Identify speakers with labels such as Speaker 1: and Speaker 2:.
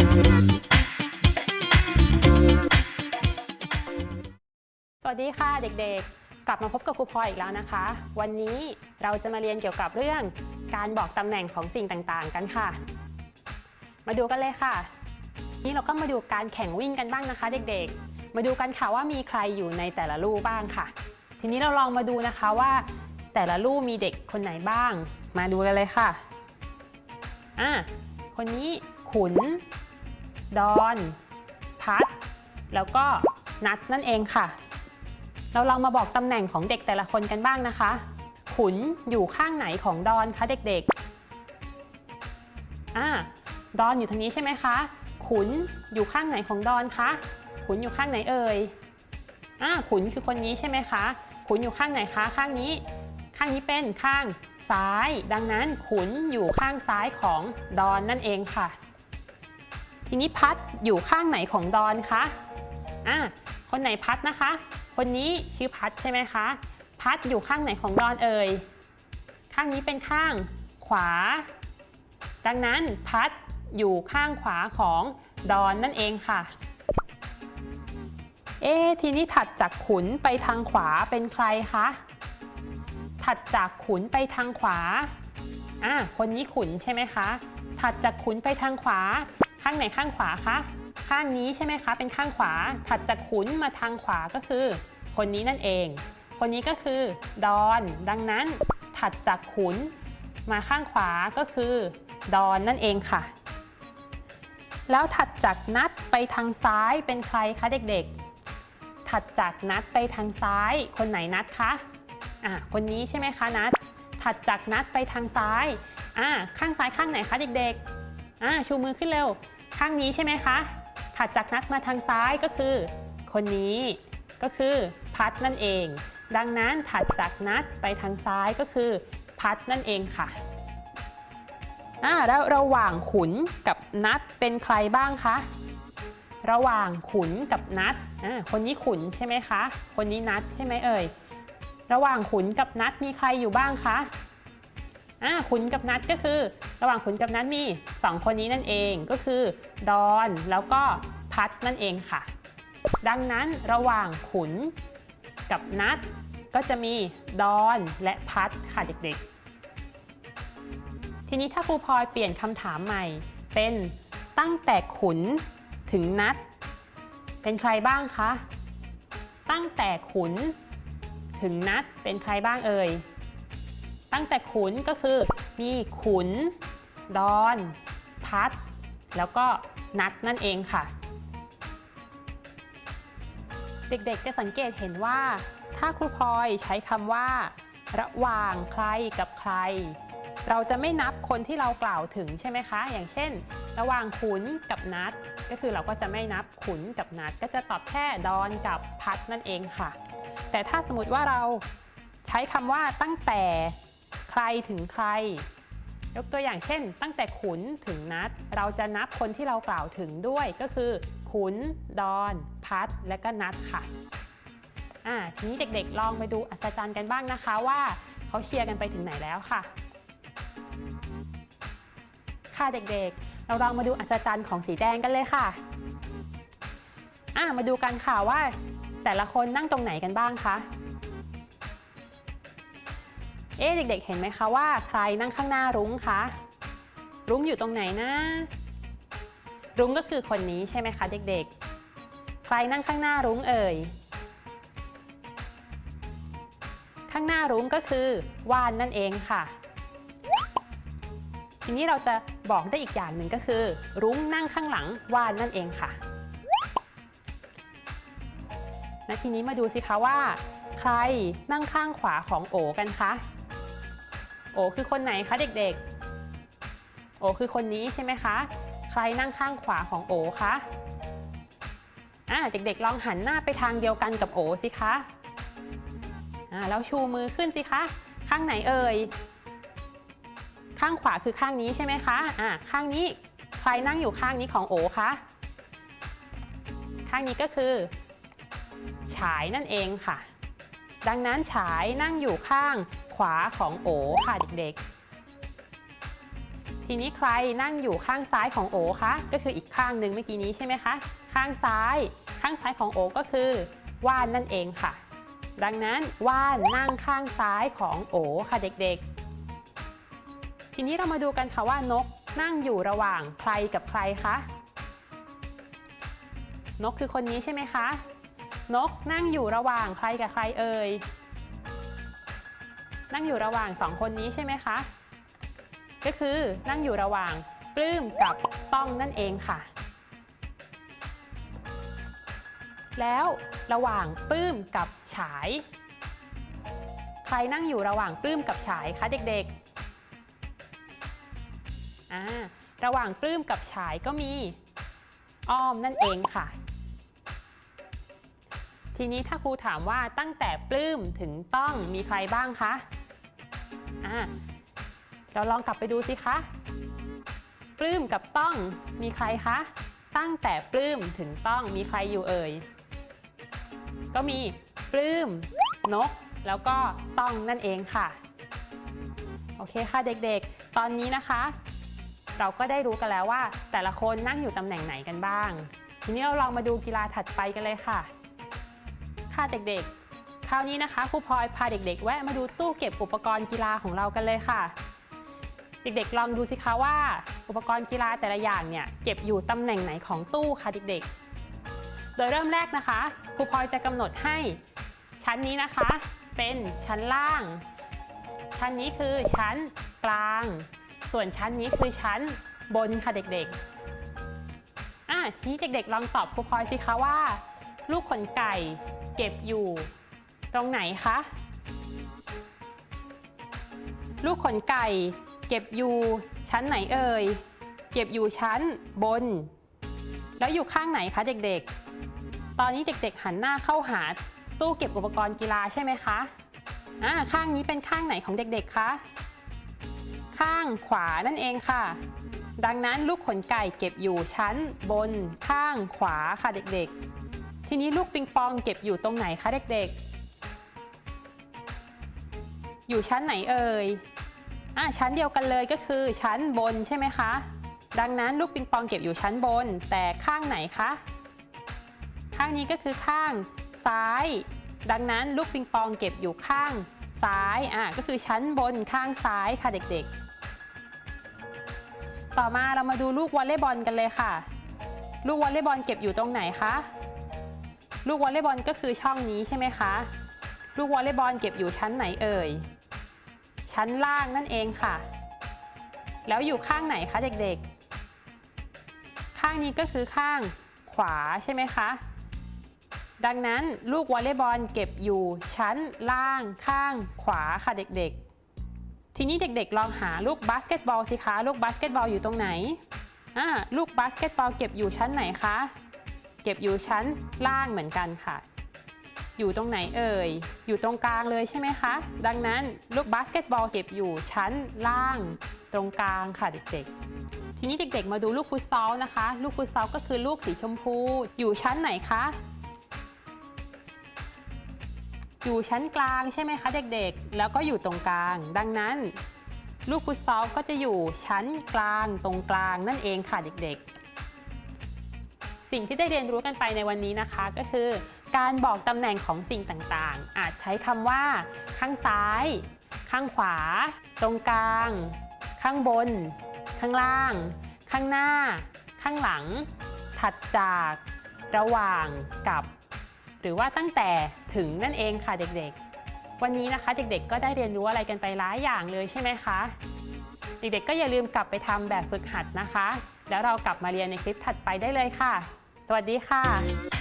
Speaker 1: สวัสดีค่ะเด็กๆ กลับมาพบกับครูพลอยอีกแล้วนะคะ วันนี้เราจะมาเรียนเกี่ยวกับเรื่องการบอกตำแหน่งของสิ่งต่างๆกันค่ะ มาดูกันเลยค่ะ นี่เราก็มาดูการแข่งวิ่งกันบ้างนะคะ เด็กๆ มาดูกันค่ะว่ามีใครอยู่ในแต่ละลู่บ้างค่ะ ทีนี้เราลองมาดูนะคะว่าแต่ละลู่มีเด็กคนไหนบ้าง มาดูกันเลยค่ะอะคนนี้ขุน ดอน พัด แล้วก็นัดนั่นเองค่ะ เราลองมาบอกตำแหน่งของเด็กแต่ละคนกันบ้างนะคะ ขุนอยู่ข้างไหนของดอนคะเด็กๆอ่าดอนอยู่ทางนี้ใช่ไหมคะ ขุนอยู่ข้างไหนของดอนคะ ขุนอยู่ข้างไหนเอ่ยอ่าขุนคือคนนี้ใช่ไหมคะ ขุนอยู่ข้างไหนคะ ข้างนี้ ข้างนี้เป็นข้างซ้าย ดังนั้นขุนอยู่ข้างซ้ายของดอนนั่นเองค่ะ ทีนี้พัดอยู่ข้างไหนของดอนคะอะคนไหนพัดนะคะ คนนี้ชื่อพัดใช่ไหมคะ พัดอยู่ข้างไหนของดอนเอ่ย ข้างนี้เป็นข้างขวา ดังนั้นพัดอยู่ข้างขวาของดอนนั่นเองค่ะ เอ๊ทีนี้ถัดจากขุนไปทางขวาเป็นใครคะ ถัดจากขุนไปทางขวา อะคนนี้ขุนใช่ไหมคะ ถัดจากขุนไปทางขวาางไหนข้างขวาคะ ข้างนี้ใช่ไหมคะ เป็นข้างขวา ถัดจากขุนมาทางขวาก็คือ คนนี้นั่นเอง คนนี้ก็คือ ดอน ดังนั้นถัดจากขุน มาข้างขวาก็คือ ดอนนั่นเองค่ะ แล้วถัดจากนัดไปทางซ้ายเป็นใครคะเด็กๆ ถัดจากนัดไปทางซ้าย คนไหนนัดคะอะคนนี้ใช่ไหมคะนัด ถัดจากนัดไปทางซ้ายอะข้างซ้ายข้างไหนคะเด็กๆอ่าชูมือขึ้นเร็ว ข้างนี้ใช่ไหมคะ ถัดจากนัดมาทางซ้ายก็คือ คนนี้ก็คือพัดนั่นเอง ดังนั้นถัดจากนัดไปทางซ้ายก็คือ พัดนั่นเองค่ะอ่าแล้วระหว่างขุนกับนัดเป็นใครบ้างคะระหว่างขุนกับนัดอ่าคนนี้ขุนใช่ไหมคะ คนนี้นัดใช่ไหมเอ่ย ระหว่างขุนกับนัดมีใครอยู่บ้างคะ อ่าขุนกับนัดก็คือ ระหว่างขุนกับนัดมี 2 คนนี้นั่นเองก็คือ ดอนแล้วก็พัดนั่นเองค่ะ ดังนั้นระหว่างขุนกับนัดก็จะมีดอนและพัดค่ะเด็กๆ ทีนี้ถ้าครูพลอยเปลี่ยนคำถามใหม่ เป็นตั้งแต่ขุนถึงนัด เป็นใครบ้างคะ ตั้งแต่ขุนถึงนัดเป็นใครบ้างเอ่ย ตั้งแต่ขุนก็คือมีขุน ดอน พัด แล้วก็นัดนั่นเองค่ะ เด็กๆจะสังเกตเห็นว่า ถ้าครูพลอยใช้คำว่า ระหว่างใครกับใคร เราจะไม่นับคนที่เรากล่าวถึงใช่ไหมคะ อย่างเช่น ระหว่างขุนกับนัด ก็คือเราก็จะไม่นับขุนกับนัด ก็จะตอบแค่ดอนกับพัดนั่นเองค่ะ แต่ถ้าสมมติว่าเราใช้คำว่าตั้งแต่ ใครถึงใคร ยกตัวอย่างเช่น ตั้งแต่ขุนถึงนัด เราจะนับคนที่เรากล่าวถึงด้วยก็คือ ขุน ดอน พัด และก็นัดค่ะอ่าทีนี้เด็กๆ ลองไปดูอัศจรรย์กันบ้างนะคะว่าเขาเชียร์กันไปถึงไหนแล้วค่ะ ค่ะเด็กๆ เราลองมาดูอัศจรรย์ของสีแดงกันเลยค่ะอ่ามาดูกันค่ะว่า แต่ละคนนั่งตรงไหนกันบ้างคะ เอ๊ะเด็กๆ เห็นไหมคะว่าใครนั่งข้างหน้ารุ้งคะ รุ้งอยู่ตรงไหนนะ รุ้งก็คือคนนี้ใช่ไหมคะ เด็กๆ ใครนั่งข้างหน้ารุ้งเอ่ย ข้างหน้ารุ้งก็คือว่านนั่นเองค่ะ ทีนี้เราจะบอกได้อีกอย่างหนึ่งก็คือ รุ้งนั่งข้างหลังว่านนั่นเองค่ะและทีนี้มาดูสิคะว่า ใครนั่งข้างขวาของโอกันคะ โอคือคนไหนคะเด็กๆ โอคือคนนี้ใช่ไหมคะ ใครนั่งข้างขวาของโอคะอ่าเด็กๆลองหันหน้าไปทางเดียวกันกับโอสิคะอ่าแล้วชูมือขึ้นสิคะ ข้างไหนเอ่ย ข้างขวาคือข้างนี้ใช่ไหมคะอ่าข้างนี้ใครนั่งอยู่ข้างนี้ของโอคะ ข้างนี้ก็คือ ฉายนั่นเองค่ะ ดังนั้นฉายนั่งอยู่ข้าง วาของโอค่ะเด็กๆ ทีนี้ใครนั่งอยู่ข้างซ้ายของโอคะก็คืออีกข้างหนึ่งเมื่อกี้นี้ใช่ไหมคะ ข้างซ้าย ข้างซ้ายของโอก็คือว่านนั่นเองค่ะ ดังนั้นว่านนั่งข้างซ้ายของโอค่ะเด็กๆ ทีนี้เรามาดูกันค่ะว่านกนั่งอยู่ระหว่างใครกับใครคะนกคือคนนี้ใช่ไหมคะ นกนั่งอยู่ระหว่างใครกับใครเอ่ย นั่งอยู่ระหว่างสองคนนี้ใช่ไหมคะ ก็คือนั่งอยู่ระหว่างปลื้มกับต้องนั่นเองค่ะ แล้วระหว่างปลื้มกับฉาย ใครนั่งอยู่ระหว่างปลื้มกับฉายคะเด็กๆอ่าระหว่างปลื้มกับฉายก็มีอ้อมนั่นเองค่ะ ทีนี้ถ้าครูถามว่าตั้งแต่ปลื้มถึงต้องมีใครบ้างคะ อ่าเราลองกลับไปดูสิคะปลื้มกับต้องมีใครคะ ตั้งแต่ปลื้มถึงต้องมีใครอยู่เอ่ย ก็มีปลื้มนก แล้วก็ต้องนั่นเองค่ะ โอเคค่ะเด็กๆ ตอนนี้นะคะ เราก็ได้รู้กันแล้วว่า แต่ละคนนั่งอยู่ตำแหน่งไหนกันบ้าง ทีนี้เราลองมาดูกีฬาถัดไปกันเลยค่ะ ค่ะเด็กๆ คราวนี้นะคะครูพลอยพาเด็กๆ แวะมาดูตู้เก็บอุปกรณ์กีฬาของเรากันเลยค่ะ เด็กๆ ลองดูสิคะว่า อุปกรณ์กีฬาแต่ละอย่างเนี่ยเก็บอยู่ตำแหน่งไหนของตู้ค่ะเด็กๆ โดยเริ่มแรกนะคะครูพลอยจะกำหนดให้ ชั้นนี้นะคะ เป็นชั้นล่าง ชั้นนี้คือชั้นกลาง ส่วนชั้นนี้คือชั้นบนค่ะเด็กๆอะทีนี้เด็กๆ ลองตอบครูพลอยสิคะว่า ลูกขนไก่เก็บอยู่ ตรงไหนคะ ลูกขนไก่ เก็บอยู่ ชั้นไหนเอ่ย เก็บอยู่ชั้นบน แล้วอยู่ข้างไหนคะเด็กๆ ตอนนี้เด็กๆหันหน้าเข้าหาตู้เก็บอุปกรณ์กีฬาใช่ไหมคะอ่าข้างนี้เป็นข้างไหนของเด็กๆ คะ ข้างขวานั่นเองค่ะ ดังนั้นลูกขนไก่เก็บอยู่ชั้นบนข้างขวาค่ะเด็กๆ ทีนี้ลูกปิงปองเก็บอยู่ตรงไหนคะเด็กๆ อยู่ชั้นไหนเอ่ยอะชั้นเดียวกันเลยก็คือชั้นบนใช่ไหมคะ ดังนั้นลูกปิงปองเก็บอยู่ชั้นบน แต่ข้างไหนคะ ข้างนี้ก็คือข้างซ้าย ดังนั้นลูกปิงปองเก็บอยู่ข้างซ้าย อะก็คือชั้นบนข้างซ้ายค่ะเด็กๆ ต่อมาเรามาดูลูกวอลเลย์บอลกันเลยค่ะ ลูกวอลเลย์บอลเก็บอยู่ตรงไหนคะ ลูกวอลเลย์บอลก็คือช่องนี้ใช่ไหมคะ ลูกวอลเลย์บอลเก็บอยู่ชั้นไหนเอ่ย ชั้นล่างนั่นเองค่ะ แล้วอยู่ข้างไหนคะเด็กๆ ข้างนี้ก็คือข้างขวาใช่ไหมคะ ดังนั้นลูกวอลเลย์บอลเก็บอยู่ชั้นล่างข้างขวาค่ะเด็กๆ ทีนี้เด็กๆ ลองหาลูกบาสเกตบอลสิคะ ลูกบาสเกตบอลอยู่ตรงไหนอ่าลูกบาสเกตบอลเก็บอยู่ชั้นไหนคะ เก็บอยู่ชั้นล่างเหมือนกันค่ะ อยู่ตรงไหนเอ่ย อยู่ตรงกลางเลยใช่ไหมคะ ดังนั้นลูกบาสเกตบอลเก็บอยู่ชั้นล่างตรงกลางค่ะเด็กๆ ทีนี้เด็กๆ มาดูลูกฟุตซอลนะคะ ลูกฟุตซอลก็คือลูกสีชมพู อยู่ชั้นไหนคะ อยู่ชั้นกลางใช่ไหมคะเด็กๆ แล้วก็อยู่ตรงกลาง ดังนั้น ลูกฟุตซอลก็จะอยู่ชั้นกลางตรงกลางนั่นเองค่ะเด็กๆ สิ่งที่ได้เรียนรู้กันไปในวันนี้นะคะก็คือ การบอกตำแหน่งของสิ่งต่างๆ อาจใช้คำว่า ข้างซ้าย ข้างขวา ตรงกลาง ข้างบน ข้างล่าง ข้างหน้า ข้างหลัง ถัดจาก ระหว่าง กับ หรือว่าตั้งแต่ถึงนั่นเองค่ะเด็กๆ วันนี้นะคะเด็กๆ ก็ได้เรียนรู้อะไรกันไปหลายอย่างเลยใช่ไหมคะ เด็กๆ ก็อย่าลืมกลับไปทำแบบฝึกหัดนะคะ แล้วเรากลับมาเรียนในคลิปถัดไปได้เลยค่ะ สวัสดีค่ะ